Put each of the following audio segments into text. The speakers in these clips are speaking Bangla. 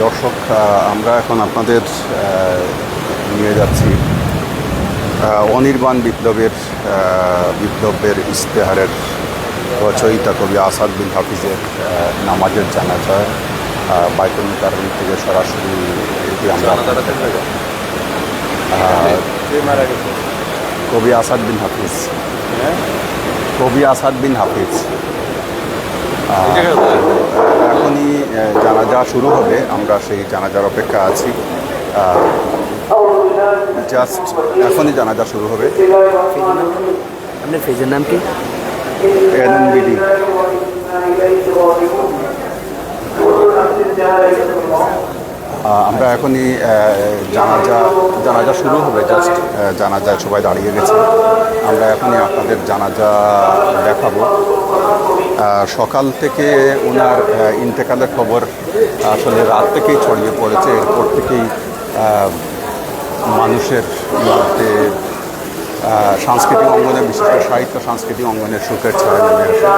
দর্শক আমরা এখন আপনাদের নিয়ে যাচ্ছি অনির্বাণ বিপ্লবের বিপ্লবের ইশতেহারের রচয়িতা কবি আসাদ বিন হাফিজের নামাজের জানাজা আহ, বাইতুল মুকাররম থেকে সরাসরি এটি আমরা কবি আসাদ বিন হাফিজ। কবি আসাদ বিন হাফিজ। এখনই জানা জানাজা শুরু হবে। আমরা সেই জানাজার অপেক্ষা আছি। জাস্ট এখনই জানাজা শুরু হবে। আপনার ফেজের নাম কি? আমরা এখনই জানাজা জানাজা শুরু হবে জাস্ট জানাজায় সবাই দাঁড়িয়ে গেছে। আমরা এখনই আপনাদের জানাজা দেখাবো। সকাল থেকে ওনার ইন্তেকালের খবর আসলে রাত থেকেই ছড়িয়ে পড়েছে। এরপর থেকেই মানুষের মধ্যে সাংস্কৃতিক অঙ্গনে, বিশেষ করে সাহিত্য সাংস্কৃতিক অঙ্গনের সুখের ছায়া নেমে আসে।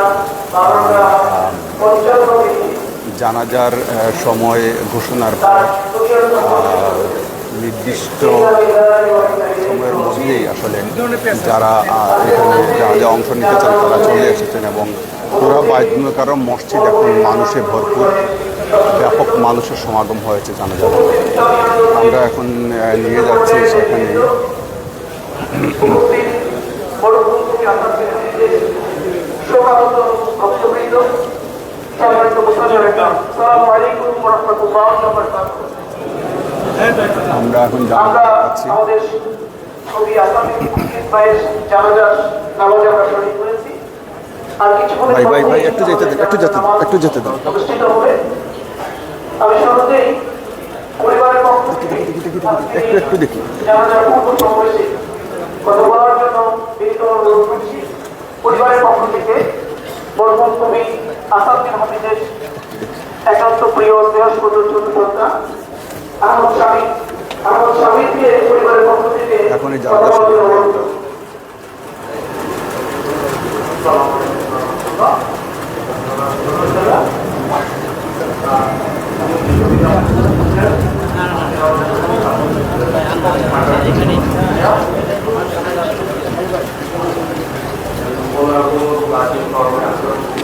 জানাজার সময় ঘোষণার পর নির্দিষ্ট সময়ের মধ্যেই আসলে যারা এখানে জানাজা অংশ নিতে চান, তারা চলে এসেছেন এবং পুরো বাইদুলকারম মসজিদ এখন মানুষে ভরপুর। ব্যাপক মানুষের সমাগম হয়েছে জানাজা আমরা এখন নিয়ে যাচ্ছি সেখানে। আমরা এখন জানাজা আমাদের কবি আসামি ভাইয়ের জানাজার নামাজ আমরা শরীর করেছি। আর কিছুক্ষণের ভাই ভাই ভাই একটু যেতে দিন একটু যেতে দিন একটু যেতে দিন। অনুষ্ঠিত হবে। আমি শুরুতেই পরিবারের পক্ষ থেকে একটু একটু দেখি জানাজার পূর্ব সমাবেশে কথা বলার জন্য বিনীত অনুরোধ করছি। পরিবারের পক্ষ থেকে বর্মন কবি আসাদুদ্দিন হাফিজের একান্ত প্রিয় স্নেহস্পদ ছোট সন্তান আহমদ স্বামী আহমদ স্বামীকে পরিবারের পক্ষ থেকে শুরু হবে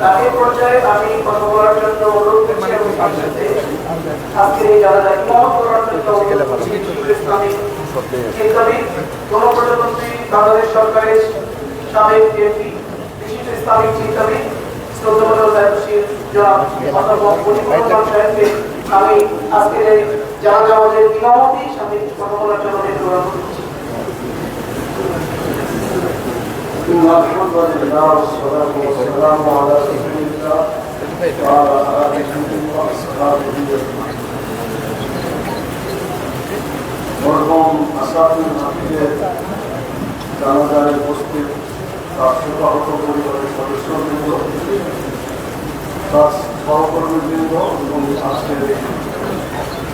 তাকে পর্যায়ে আমি কথা বলার জন্য অনুরোধ করছি এবং তার সাথে আজকে এই যারা যায় মহৎ করার জন্য অনুরোধ ইসলামী গণপ্রজাতন্ত্রী বাংলাদেশ সরকারের সাবেক এমপি বিশিষ্ট ইসলামিক চিন্তাবিদ শ্রদ্ধামূলক দায়িত্বশীল জনাব অধ্যাপক মনিপুর সাহেবকে আমি আজকের এই জানাজা আমাদের ইমামতি সাথে কথা বলার জন্য অনুরোধ করছি إن الحمد لله والصلاة والسلام على رسول الله وعلى آله وأصحابه أجمعين. মরহুম আসাদুল হাফিজের জানাজায় উপস্থিত তার শোকাহত পরিবারের সদস্যবৃন্দ তার সহকর্মীবৃন্দ এবং আজকের এই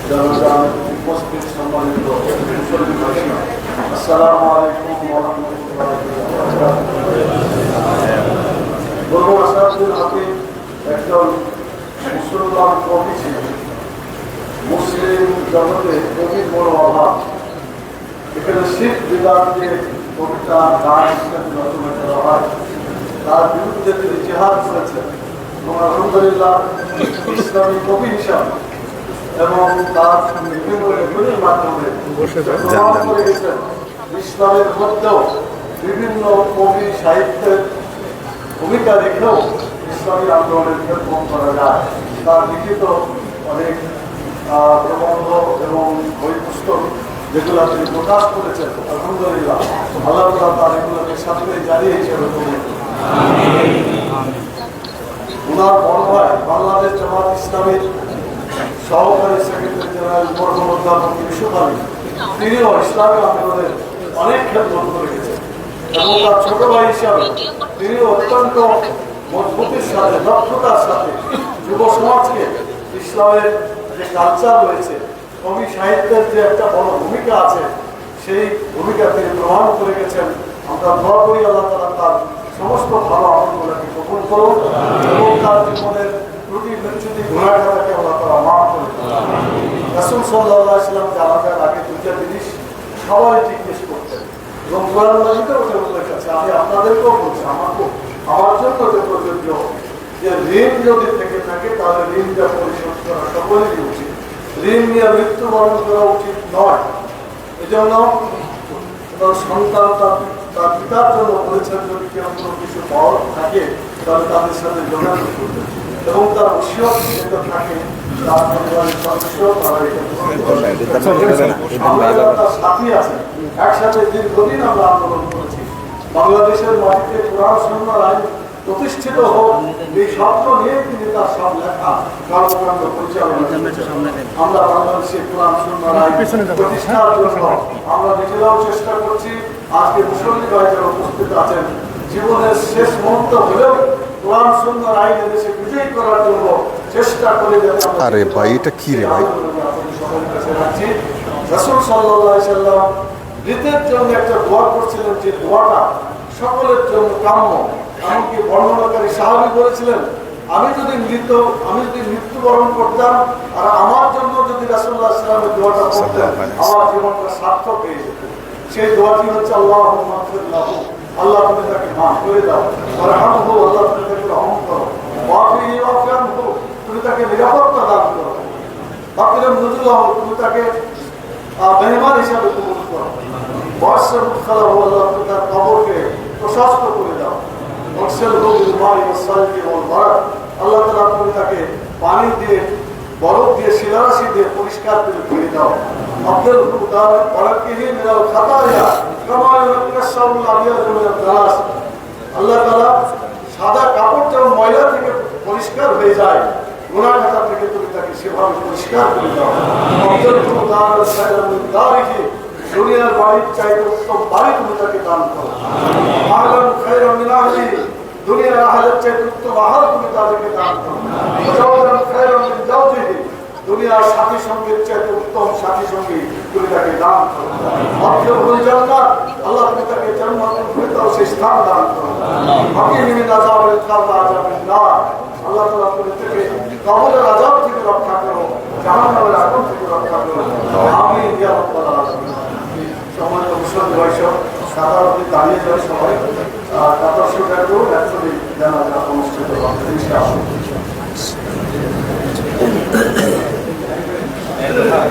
জানাজায় উপস্থিত সম্মানিত মুসলিম ভাষী আসসালামু আলাইকুম বলব আসাদুল হাফিজ একজন মুসলমান কবি ছিলেন মুসলিম জগতে কবির বড় অভাব এখানে শিখ বিদানকে কবিতা গান ইত্যাদি রচনা করা হয় তার বিরুদ্ধে তিনি জেহাদ করেছেন এবং আলহামদুলিল্লাহ ইসলামী কবি হিসাবে এবং তার বিভিন্ন লেখনীর মাধ্যমে ইসলামের মধ্যেও বিভিন্ন কবি সাহিত্যের ভূমিকা রেখেও ইসলামী আন্দোলনের নিয়ন্ত্রণ করা যায়। তার লিখিত অনেক প্রবন্ধ এবং বই পুস্তক যেগুলো তিনি প্রকাশ করেছেন, আলহামদুলিল্লাহ, আল্লাহ তার এগুলোকে জারি হিসেবে ওনার বড় ভাই বাংলাদেশ জামাত ইসলামের সহকারী সেক্রেটারি জেনারেল মরহুম অধ্যাপক ইউসুফ আলী, তিনিও ইসলামী আন্দোলনের অনেক খেদমত করে গেছেন। এবং তার ছোট ভাই হিসাবে তিনি অত্যন্ত মজবুতির সাথে দক্ষতার সাথে যুব সমাজকে ইসলামের যে কালচার রয়েছে কবি সাহিত্যের যে একটা বড় ভূমিকা আছে সেই ভূমিকা তিনি প্রমাণ করে গেছেন। আমরা দোয়া করি আল্লাহ তালা তার সমস্ত ভালো আমলগুলোকে কবুল করুন এবং তার জীবনের ত্রুটি বিচ্ছুতি গুণাঘাতাকে আল্লাহ তালা মাফ করে রাসুল সাল্লাহ ইসলাম জানাজার আগে দুইটা জিনিস সবাই জিজ্ঞেস করতেন। এবং কোরআন মাজিদে ওটা উল্লেখ আমি আপনাদেরকেও বলছি আমাকে আমার জন্য যে প্রযোজ্য যে ঋণ যদি থেকে থাকে তাহলে ঋণটা পরিশোধ করা সকলেরই উচিত। ঋণ নিয়ে মৃত্যুবরণ করা উচিত নয়। এজন্য সন্তান তার তার পিতার জন্য বলেছেন যদি কেউ কোনো কিছু পাওয়ার থাকে তাহলে তাদের সাথে যোগাযোগ করবে এবং তার উৎসব যেটা থাকে তার পরিবারের সদস্য তারা এটা সাথী আছেন একসাথে দীর্ঘদিন আমরা আন্দোলন করেছি। বাংলাদেশের মাটিতে কোরআন সুন্নাহর আইন প্রতিষ্ঠিত হোক এই স্বপ্ন নিয়ে তিনি তার সব লেখা কর্মকাণ্ড পরিচালনা। আমরা বাংলাদেশে কোরআন সুন্নাহর আইন প্রতিষ্ঠার জন্য আমরা নিজেরাও চেষ্টা করছি। আজকে মুসলিম ভাই যারা উপস্থিত আছেন। জীবনের শেষ মুহূর্ত হলেও কোরআন সুন্নাহর আইন দেশে বিজয়ী করার জন্য চেষ্টা করে যাতে আমরা- আরে ভাই, এটা কি রে ভাই? রাসূল সাল্লাল্লাহু আলাইহি সাল্লাম মৃতের জন্য একটা দোয়া করছিলেন যে দোয়াটা সকলের জন্য কাম্য। এমনকি বর্ণনাকারী সাহাবী বলেছিলেন, আমি যদি মৃত, আমি যদি মৃত্যুবরণ করতাম আর আমার জন্য যদি রাসূলুল্লাহ সাল্লামের দোয়াটা করতেন, আমার জীবনটা সার্থক হয়ে যেত। সেই দোয়াটি হচ্ছে আল্লাহ আল্লাহ তুমি তাকে মাফ করে দাও। আর হামহু আল্লাহ তুমি তাকে রহম করো। ওয়াফি ওয়াফিয়ানহু তুমি তাকে নিরাপত্তা দান করো। বাকিরা নজরুল্লাহ তুমি তাকে মেহমান হিসাবে কবুল করো। বর্ষের মুখালা তার কবরকে প্রশস্ত করে দাও। বর্ষের রোগ বিমারি ওসালকে ও বরফ আল্লাহ তালা তুমি তাকে পানি দিয়ে, বরফ দিয়ে, শিলারাশি দিয়ে পরিষ্কার করে ধুয়ে দাও। আব্দুল হুদার পরকিহি মিনাল খাতায়া কামা ইউনাক্কাসাউল আবিয়াদ মিনাল দারাস আল্লাহ তাআলা সাদা কাপড় যেমন ময়লা থেকে পরিষ্কার হয়ে যায়। গুনাহ খাতা থেকে তুমি তাকে সেভাবে পরিষ্কার করে দাও আব্দুল হুদার সাইলামুল দারিহি দুনিয়ার বাড়ির চাইতে উত্তম বাড়ি তুমি তাকে দান করো আহলান খায়রাম মিন আহলি দুনিয়ার আহলের চাইতে উত্তম আহার তুমি তাদেরকে দান করো জাওজান খায়রাম মিন জাওজিহি দুনিয়ার সাথী সঙ্গীর চাইতে উত্তম সাথী সঙ্গী তুমি তাকে দান করো। অক্ষর জান্নাত আল্লাহ তুমি তাকে জান্নাতুল ফিরদাউসে স্থান দান করো। আযাবিন নার আল্লাহ তাআলা তুমি থেকে কবরের আযাব থেকে রক্ষা করো, জাহান্নামের আগুন থেকে রক্ষা করো। আমিন, ইয়া রাব্বাল আলামিন। মুসলিম বৈশক সাধারণত দাঁড়িয়ে অ্যাকচুয়ালি জানাজা অনুষ্ঠিত হবে না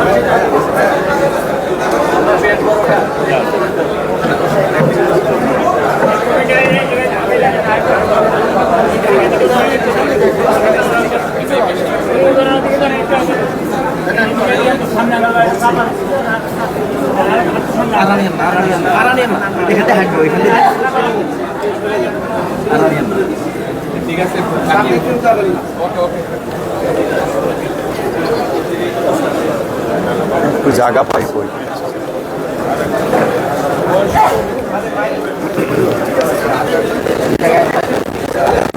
আরানিয়ান না জায়গা পাই কই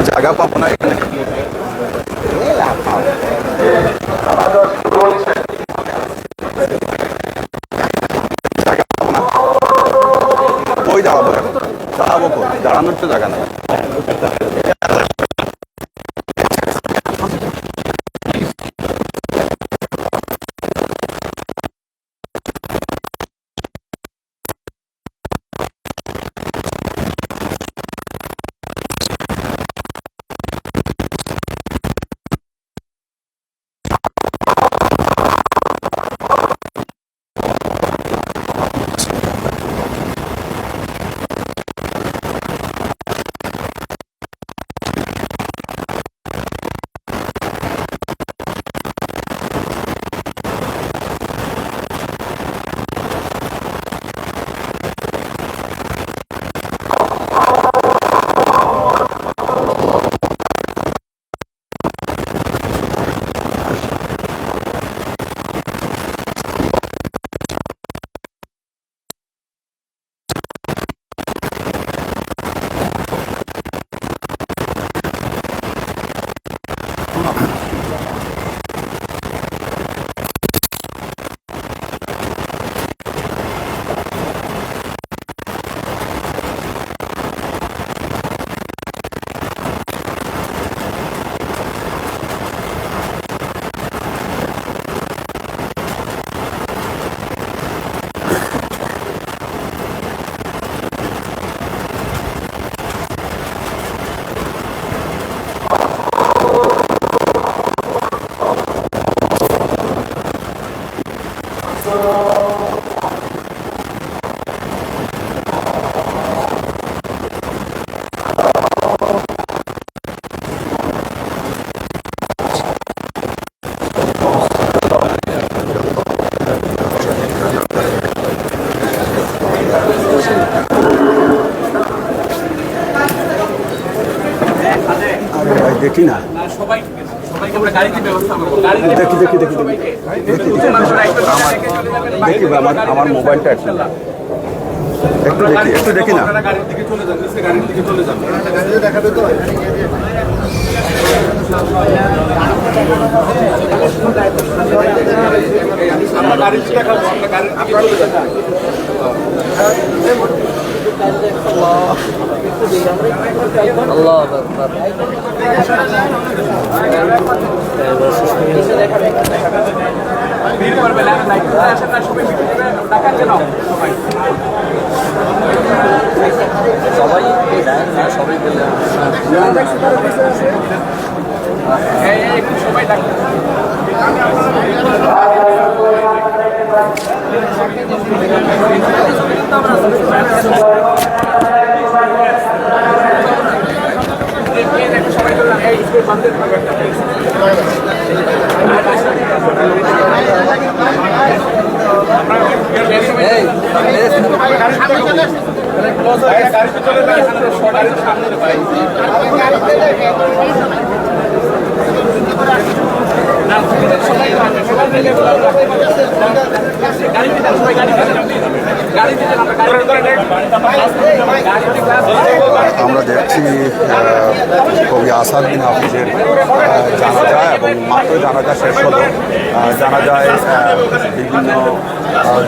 জায়গা পাবো না এখানে। দাঁড়াবো দাঁড়ানোর তো জায়গা না সবাই সবাইকে আমরা গাড়িতে ব্যবস্থা করব গাড়িতে দেখি দেখি দেখি দেখি আমার আমার মোবাইলটা একটু একটু দেখি একটু দেখি না আমরা গাড়ির না সবাই সবাই একটু সবাই দেখ গাড়িতে চলে সবাই সামনে ভাই আমরা দেখছি কবি আসাদ বিন হাফিজের জানাজা এবং মাত্র জানাজা শেষ হলো। জানাজায় আহ, বিভিন্ন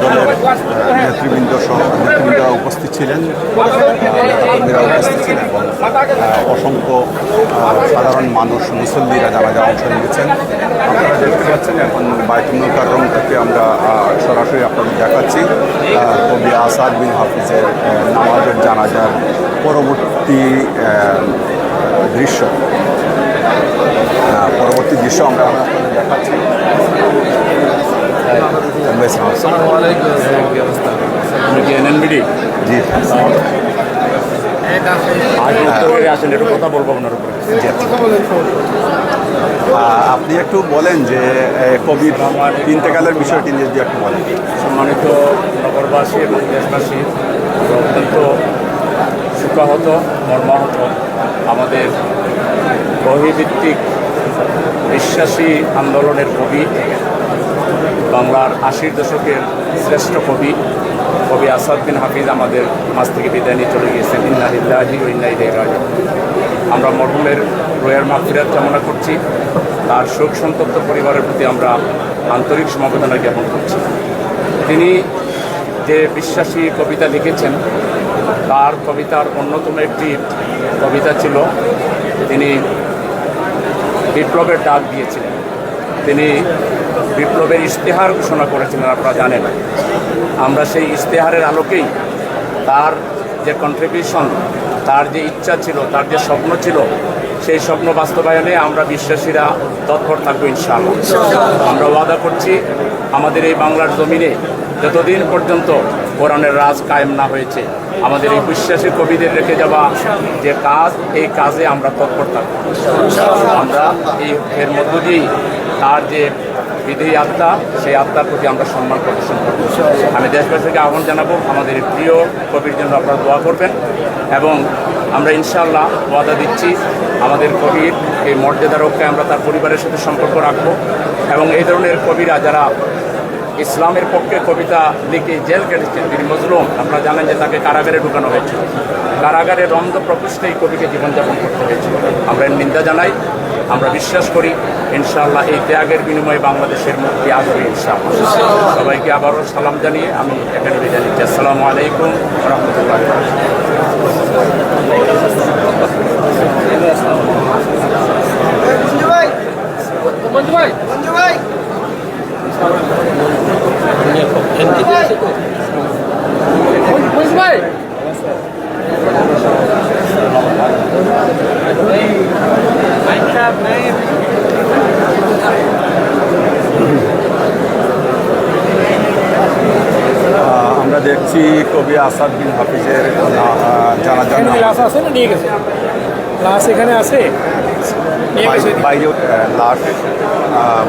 দলের নেতৃবৃন্দ সহ উপস্থিত ছিলেন। আহ, নেতাকর্মীরা উপস্থিত ছিলেন অসংখ্য সাধারণ মানুষ মুসল্লিরা জানাজা অংশ নিয়েছেন। আপনারা দেখতে পাচ্ছেন এখন বাইতুল কারণ থেকে আমরা সরাসরি আপনাদের দেখাচ্ছি কবি আসাদ বিন হাফিজের নামাজের জানাজার পরবর্তী দৃশ্য। পরবর্তী দৃশ্য আমরা দেখাচ্ছি। জি আসেন কথা বলব আপনার আপনি একটু বলেন যে কবির ইন্তেকালের বিষয়টি নিয়ে যদি একটু বলেন। সম্মানিত নগরবাসী এবং দেশবাসী, অত্যন্ত সুখাহত মর্মাহত আমাদের বহিভিত্তিক বিশ্বাসী আন্দোলনের কবি বাংলার আশির দশকের শ্রেষ্ঠ কবি কবি আসাদ হাফিজ আমাদের মাছ থেকে বিদায় নিয়ে চলে গিয়েছেন। ইন্নাহিল্লাহি ও ইন্নাই রাজি আমরা মরহুমের রোয়ার মাফিরাত কামনা করছি। তার শোক সন্তপ্ত পরিবারের প্রতি আমরা আন্তরিক সমবেদনা জ্ঞাপন করছি। তিনি যে বিশ্বাসী কবিতা লিখেছেন, তার কবিতার অন্যতম একটি কবিতা ছিল, তিনি বিপ্লবের ডাক দিয়েছিলেন। তিনি বিপ্লবের ইশতেহার ঘোষণা করেছিলেন আপনারা জানেন। আমরা সেই ইশতেহারের আলোকেই তার যে কন্ট্রিবিউশন তার যে ইচ্ছা ছিল তার যে স্বপ্ন ছিল সেই স্বপ্ন বাস্তবায়নে আমরা বিশ্বাসীরা তৎপর থাকব ইনশাআল্লাহ। আমরা ওয়াদা করছি আমাদের এই বাংলার জমিনে যতদিন পর্যন্ত কোরআনের রাজ কায়েম না হয়েছে আমাদের এই বিশ্বাসী কবিদের রেখে যাওয়া যে কাজ এই কাজে আমরা তৎপর থাকব। আমরা এই এর মধ্য দিয়েই তার যে বিধি আত্মা, সেই আত্মার প্রতি আমরা সম্মান প্রদর্শন করব। আমি দেশবাসীকে আহ্বান জানাব, আমাদের প্রিয় কবির জন্য আপনারা দোয়া করবেন এবং আমরা ইনশাআল্লাহ ওয়াদা দিচ্ছি, আমাদের কবির এই মর্যাদা রক্ষায় আমরা তার পরিবারের সাথে সম্পর্ক রাখব এবং এই ধরনের কবিরা যারা ইসলামের পক্ষে কবিতা লিখে জেল কেটেছেন তিনি মজলুম, আপনারা জানেন যে তাকে কারাগারে ঢুকানো হয়েছিল। কারাগারে রন্ধ প্রকোষ্ঠে এই কবিকে জীবনযাপন করতে হয়েছিল। আমরা নিন্দা জানাই। আমরা বিশ্বাস করি, ইনশাআল্লাহ এই ত্যাগের বিনিময়ে বাংলাদেশের মুক্তি আসবে, ইনশাআল্লাহ। সবাইকে আবারও সালাম জানিয়ে আমি এখানে বিদায় নিচ্ছি। আসসালামু আলাইকুম রহমতুল্লাহ মঞ্জু ভাই মঞ্জু ভাই মঞ্জু ভাই। আমরা দেখছি কবি আসাদ বিন হাফিজের জানা জানা লাশ আছে না? নিয়ে গেছে। লাশ এখানে আছে? বাইরে লাশ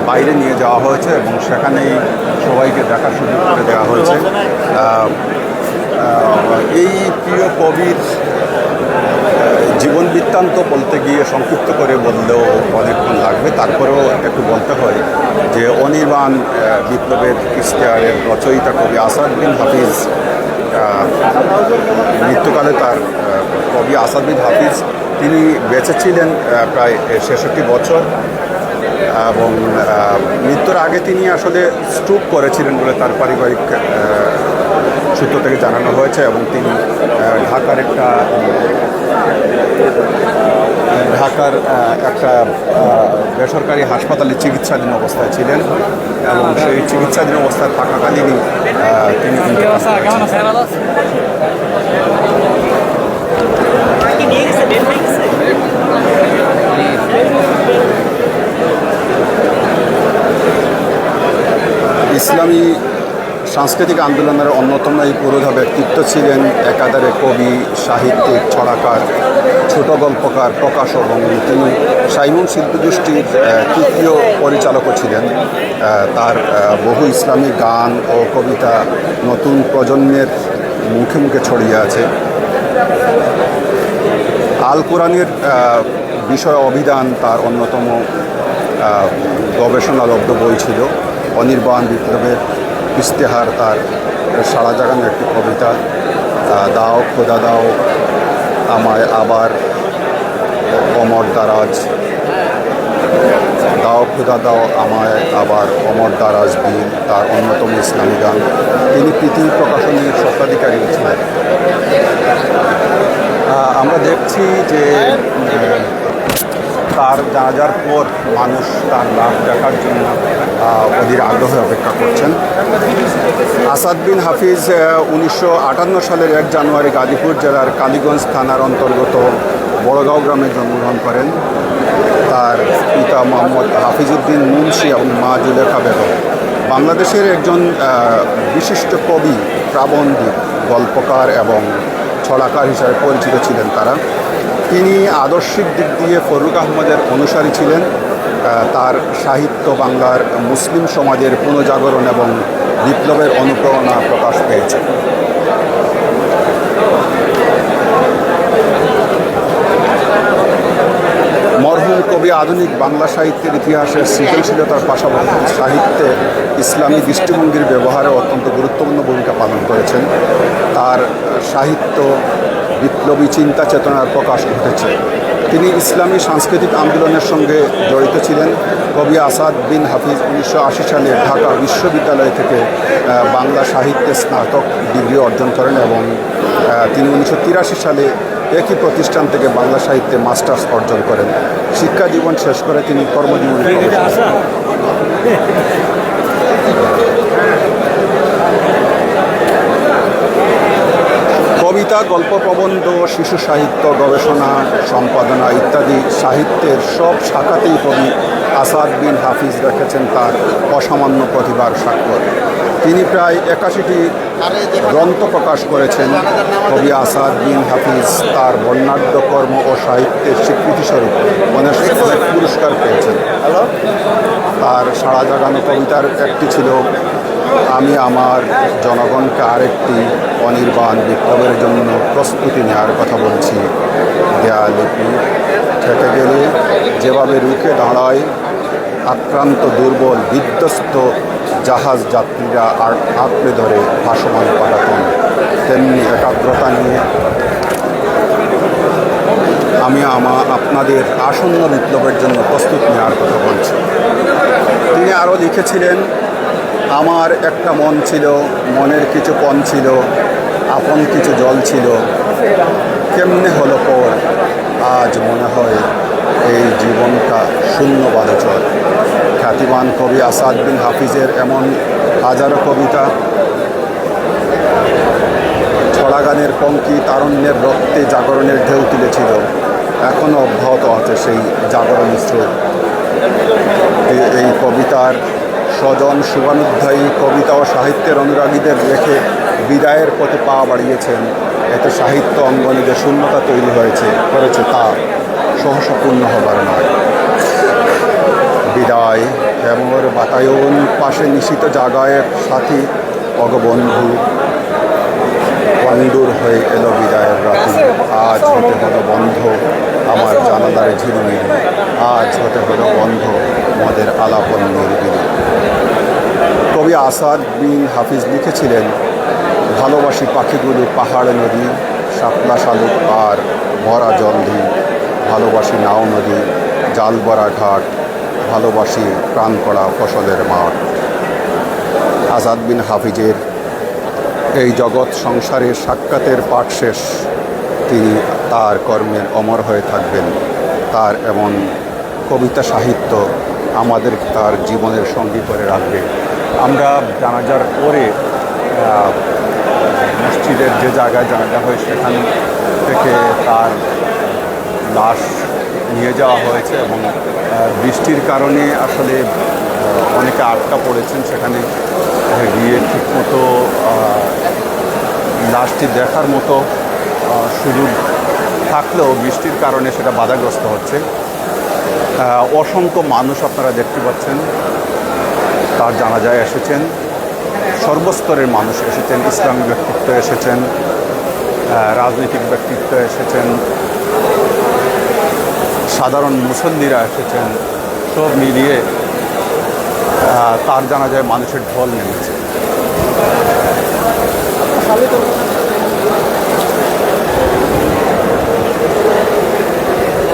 বাইরে নিয়ে যাওয়া হয়েছে এবং সেখানেই সবাইকে দেখার সুযোগ করে দেওয়া হয়েছে। এই প্রিয় কবির জীবন বৃত্তান্ত বলতে গিয়ে সংক্ষিপ্ত করে বললেও অনেকক্ষণ লাগবে। তারপরেও একটু বলতে হয় যে অনির্বাণ বিপ্লবের ইশতেহারের রচয়িতা কবি আসাদ বিন হাফিজ মৃত্যুকালে তার কবি আসাদ বিন হাফিজ, তিনি বেঁচে ছিলেন প্রায় ছেষট্টি বছর। এবং মৃত্যুর আগে তিনি আসলে স্ট্রোক করেছিলেন বলে তার পারিবারিক সূত্র থেকে জানানো হয়েছে এবং তিনি ঢাকার একটা ঢাকার একটা বেসরকারি হাসপাতালে চিকিৎসাধীন অবস্থায় ছিলেন এবং সেই চিকিৎসাধীন অবস্থায় থাকাকালীনই তিনি ইসলামী সাংস্কৃতিক আন্দোলনের অন্যতম এই পুরোধা ব্যক্তিত্ব ছিলেন একাধারে কবি, সাহিত্যিক, ছড়াকার, ছোট গল্পকার, প্রকাশক এবং তিনি সাইমন শিল্পগোষ্ঠীর তৃতীয় পরিচালকও ছিলেন। তার বহু ইসলামী গান ও কবিতা নতুন প্রজন্মের মুখে মুখে ছড়িয়ে আছে। আল কোরআনের বিষয় অভিধান তার অন্যতম গবেষণালব্ধ বই ছিল। অনির্বাণ বিপ্লবের ইশতেহার তার সারা জাগানো একটি কবিতা দাও খোদা দাও আমায় আবার অমর দারাজ। দাও খোদা দাও আমায় আবার অমর দারাজ দিন, তার অন্যতম ইসলামী গান। তিনি পৃথিবী প্রকাশনীর স্বত্বাধিকারী ছিলেন। আমরা দেখছি যে তার জানাজার পর মানুষ তার লাভ দেখার জন্য অধীর আগ্রহে অপেক্ষা করছেন। আসাদ বিন হাফিজ উনিশশো আটান্ন সালের এক জানুয়ারি গাজীপুর জেলার কালীগঞ্জ থানার অন্তর্গত বড়গাঁও গ্রামে জন্মগ্রহণ করেন। তার পিতা মোহাম্মদ হাফিজউদ্দিন মুন্সি এবং মা জুলেখা বেগম। বাংলাদেশের একজন বিশিষ্ট কবি, প্রাবন্ধিক, গল্পকার এবং ছড়াকার হিসাবে পরিচিত ছিলেন তারা। তিনি আদর্শিক দিক দিয়ে ফরুক আহমদের অনুসারী ছিলেন। তার সাহিত্য বাংলার মুসলিম সমাজের পুনর্জাগরণ এবং বিপ্লবের অনুপ্রেরণা প্রকাশ পেয়েছে। মরহুম কবি আধুনিক বাংলা সাহিত্যের ইতিহাসের সৃজনশীলতার পাশাপাশি সাহিত্যে ইসলামী দৃষ্টিভঙ্গির ব্যবহারে অত্যন্ত গুরুত্বপূর্ণ ভূমিকা পালন করেছেন। তার সাহিত্য বিপ্লবী চিন্তা চেতনার প্রকাশ ঘটেছে। তিনি ইসলামী সাংস্কৃতিক আন্দোলনের সঙ্গে জড়িত ছিলেন। কবি আসাদ বিন হাফিজ উনিশশো আশি সালে ঢাকা বিশ্ববিদ্যালয় থেকে বাংলা সাহিত্যে স্নাতক ডিগ্রি অর্জন করেন এবং তিনি উনিশশো তিরাশি সালে একই প্রতিষ্ঠান থেকে বাংলা সাহিত্যে মাস্টার্স অর্জন করেন। শিক্ষা জীবন শেষ করে তিনি কর্মজীবনে প্রবেশ করেন। কবিতা, গল্প প্রবন্ধ, শিশু সাহিত্য, গবেষণা, সম্পাদনা ইত্যাদি সাহিত্যের সব শাখাতেই কবি আসাদ বিন হাফিজ রেখেছেন তার অসামান্য প্রতিভার স্বাক্ষর। তিনি প্রায় একাশিটি গ্রন্থ প্রকাশ করেছেন। কবি আসাদ বিন হাফিজ তার বর্ণাঢ্য কর্ম ও সাহিত্যের স্বীকৃতিস্বরূপ অনেক পুরস্কার পেয়েছেন। তার সারা জাগানো কবিতার একটি ছিল আমি আমার জনগণকে আরেকটি অনির্বাণ বিপ্লবের জন্য প্রস্তুতি নেওয়ার কথা বলছি। দেয়া লিপি থেকে গেলে যেভাবে রুখে দাঁড়ায়, আক্রান্ত, দুর্বল, বিধ্বস্ত জাহাজ যাত্রীরা আর আঁকড়ে ধরে ভাসমান পাঠাতেন তেমনি একাগ্রতা নিয়ে আমি আমা, আপনাদের আসন্ন বিপ্লবের জন্য প্রস্তুত নেওয়ার কথা বলছি। তিনি আরও লিখেছিলেন আমার একটা মন ছিল, মনের কিছু পণ ছিল, আপন কিছু জল ছিল। কেমনে হলো পর? আজ মনে হয় এই জীবনটা শূন্য বালচর খ্যাতিমান কবি আসাদ বিন হাফিজের এমন হাজারো কবিতা, ছড়াগানের পঙ্কি তারণ্যের রক্তে জাগরণের ঢেউ তুলেছিল। এখনও অব্যাহত আছে সেই জাগরণ স্রোত। এই কবিতার স্বজন শুভানুধ্যায়ী কবিতা ও সাহিত্যের অনুরাগীদের রেখে বিদায়ের পথে পা বাড়িয়েছেন। এতে সাহিত্য অঙ্গনে যে শূন্যতা তৈরি হয়েছে, করেছে তা সহসা পূর্ণ হবার নয়। বিদায় হেমর বাতায়ন পাশে নিশিত জাগায়ের সাথী অগবন্ধু। পাণ্ডুর হয়ে এলো বিদায়ের রাতি। আজ হতে হলো বন্ধ। আমার জানালার ঝিলমিল আজ হতে হলো বন্ধ মদের আলাপন নির্বিল। কবি আসাদ বিন হাফিজ লিখেছিলেন, ভালোবাসি পাখিগুলো পাহাড়, নদী, শাপলা শালুক আর ভরা জলধি ভালোবাসি নাও নদী, জাল ভরা ঘাট, ভালোবাসি প্রাণ করা ফসলের মাঠ। আজাদ বিন হাফিজের এই জগৎ সংসারের সাক্ষাতের পাঠ শেষ। তিনি তার কর্মের অমর হয়ে থাকবেন। তার এমন কবিতা সাহিত্য আমাদের তার জীবনের সঙ্গী করে রাখবে। আমরা জানাজার পরে মসজিদের যে জায়গায় জানাজা হয়, সেখান থেকে তার লাশ নিয়ে যাওয়া হয়েছে এবং বৃষ্টির কারণে আসলে অনেকে আটকা পড়েছেন সেখানে। গিয়ে ঠিকমতো লাশটি দেখার মতো সুযোগ থাকলেও বৃষ্টির কারণে সেটা বাধাগ্রস্ত হচ্ছে। অসংখ্য মানুষ আপনারা দেখতে পাচ্ছেন, তার জানাজায় এসেছেন, সর্বস্তরের মানুষ এসেছেন, ইসলামী ব্যক্তিত্ব এসেছেন রাজনৈতিক ব্যক্তিত্ব এসেছেন, সাধারণ মুসল্লিরা এসেছেন, সব মিলিয়ে তার জানাজায় মানুষের ঢল নেমেছে।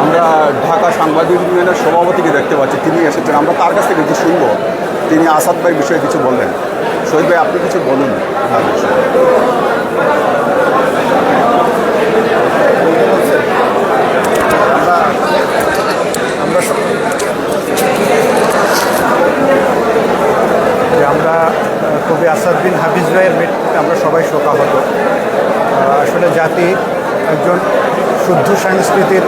আমরা ঢাকা সাংবাদিক ইউনিয়নের সভাপতিকে দেখতে পাচ্ছি তিনি এসেছেন আমরা তার কাছ থেকে কিছু শুনব তিনি আসাদ ভাই বিষয়ে কিছু বললেন শহীদ ভাই আপনি কিছু বলুন তার বিষয়ে। আমরা স- যে আমরা আহ, কবি আসাদ বিন হাফিজ ভাইয়ের মৃত্যুতে আমরা সবাই শোকাহত আহ, আসলে জাতি একজন শুদ্ধ সংস্কৃতির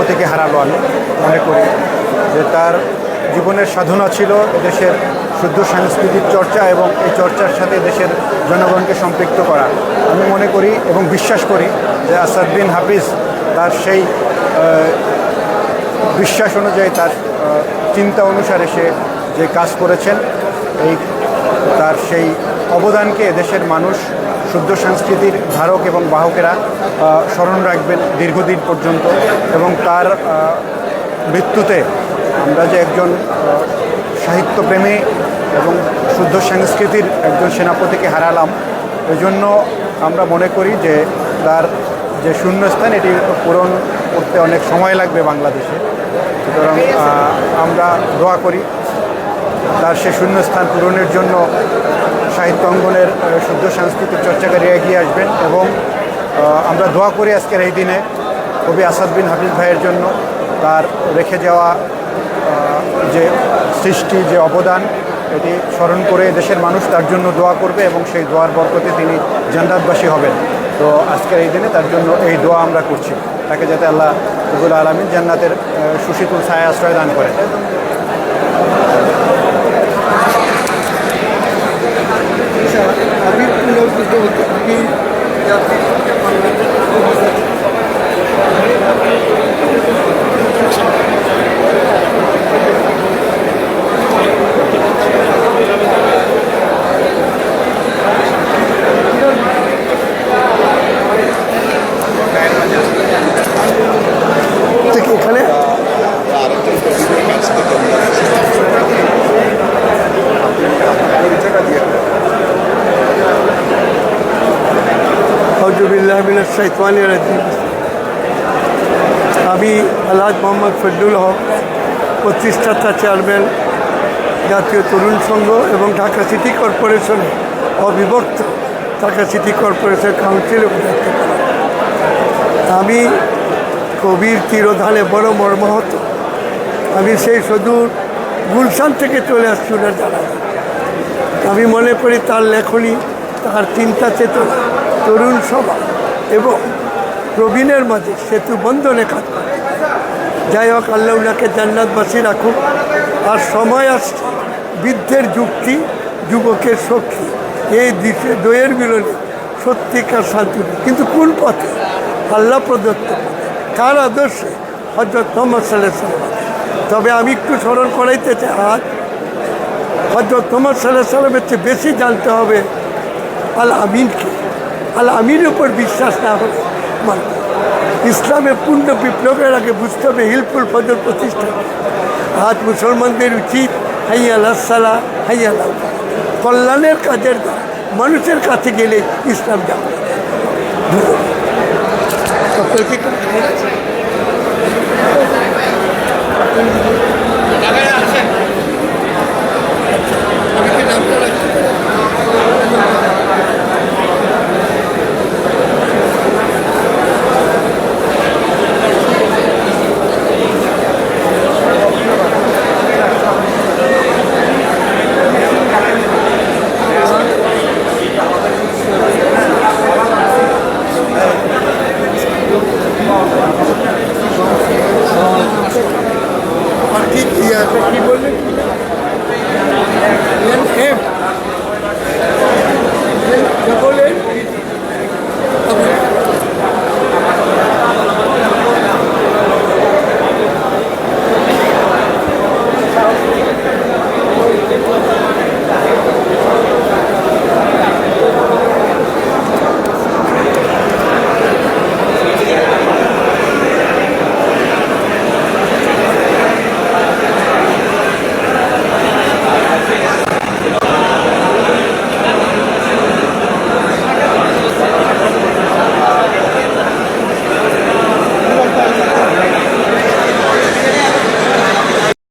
সেনাপতিকে হারালো আমি মনে করি যে তার জীবনের সাধনা ছিল দেশের শুদ্ধ সাংস্কৃতিক চর্চা এবং এই চর্চার সাথে দেশের জনগণকে সম্পৃক্ত করা। আমি মনে করি এবং বিশ্বাস করি যে আসাদ বিন হাফিজ তার সেই বিশ্বাস অনুযায়ী তার চিন্তা অনুসারে সে যে কাজ করেছেন, এই তার সেই অবদানকে দেশের মানুষ শুদ্ধ সংস্কৃতির ধারক এবং বাহকেরা স্মরণ রাখবেন দীর্ঘদিন পর্যন্ত এবং তার মৃত্যুতে আমরা যে একজন সাহিত্যপ্রেমী এবং শুদ্ধ সংস্কৃতির একজন সেনাপতিকে হারালাম, এজন্য আমরা মনে করি যে তার যে শূন্যস্থান, এটি পূরণ করতে অনেক সময় লাগবে বাংলাদেশে। সুতরাং আমরা দোয়া করি তার সে শূন্যস্থান পূরণের জন্য সাহিত্য অঙ্গনের শুদ্ধ সাংস্কৃতিক চর্চাকারী এগিয়ে আসবেন এবং আমরা দোয়া করি আজকের এই দিনে কবি আসাদ বিন হাফিজ ভাইয়ের জন্য তার রেখে যাওয়া যে সৃষ্টি, যে অবদান, এটি স্মরণ করে দেশের মানুষ তার জন্য দোয়া করবে এবং সেই দোয়ার বরকতে তিনি জান্নাতবাসী হবেন। তো আজকের এই দিনে তার জন্য এই দোয়া আমরা করছি। তাকে যাতে আল্লাহ রবুল আলমিন জান্নাতের সুশীতল ছায়া আশ্রয় দান করেন। এখানে পরিচয়টা দিয়ে দেন। আমি আলহাজ মোহাম্মদ ফজলুল হক, প্রতিষ্ঠাতা চেয়ারম্যান, জাতীয় তরুণ সংঘ এবং ঢাকা সিটি কর্পোরেশন অবিভক্ত ঢাকা সিটি কর্পোরেশন কাউন্সিলে আমি কবির তিরোধানে বড় মর্মাহত। আমি সেই সুদূর গুলশান থেকে চলে আসছি ওনার আমি মনে করি তার লেখনী, তার চিন্তা চেতনা তরুণ সভা এবং প্রবীণের মাঝে সেতু বন্ধনে কাজ করে। যাই হোক আল্লাহ উনাকে জান্নাতবাসী রাখুক। আর সময় আসছে, বৃদ্ধের যুক্তি, যুবকের শক্তি এই দিশে দইয়ের মিলনে সত্যিকার শান্তি কিন্তু কোন পথে? আল্লাহ প্রদত্ত। কার আদর্শে হজরত মোহাম্মদ সাল্লাহ তবে আমি একটু স্মরণ করাইতে চাই, আজ হজরত মোহাম্মদ সাল্লাহ সাল্লামের চেয়ে বেশি জানতে হবে আল আমিনকে। আল আমিনের উপর বিশ্বাস না হলে মানতে হবে। ইসলামের পূর্ণ বিপ্লবের আগে বুঝতে হবে হিলফুল ফজর প্রতিষ্ঠা। আজ মুসলমানদের উচিত হাইয়াল সালা হাইয়াল কল্যাণের কাজের দ্বারা, মানুষের কাছে গেলে ইসলাম যাবে সকলকে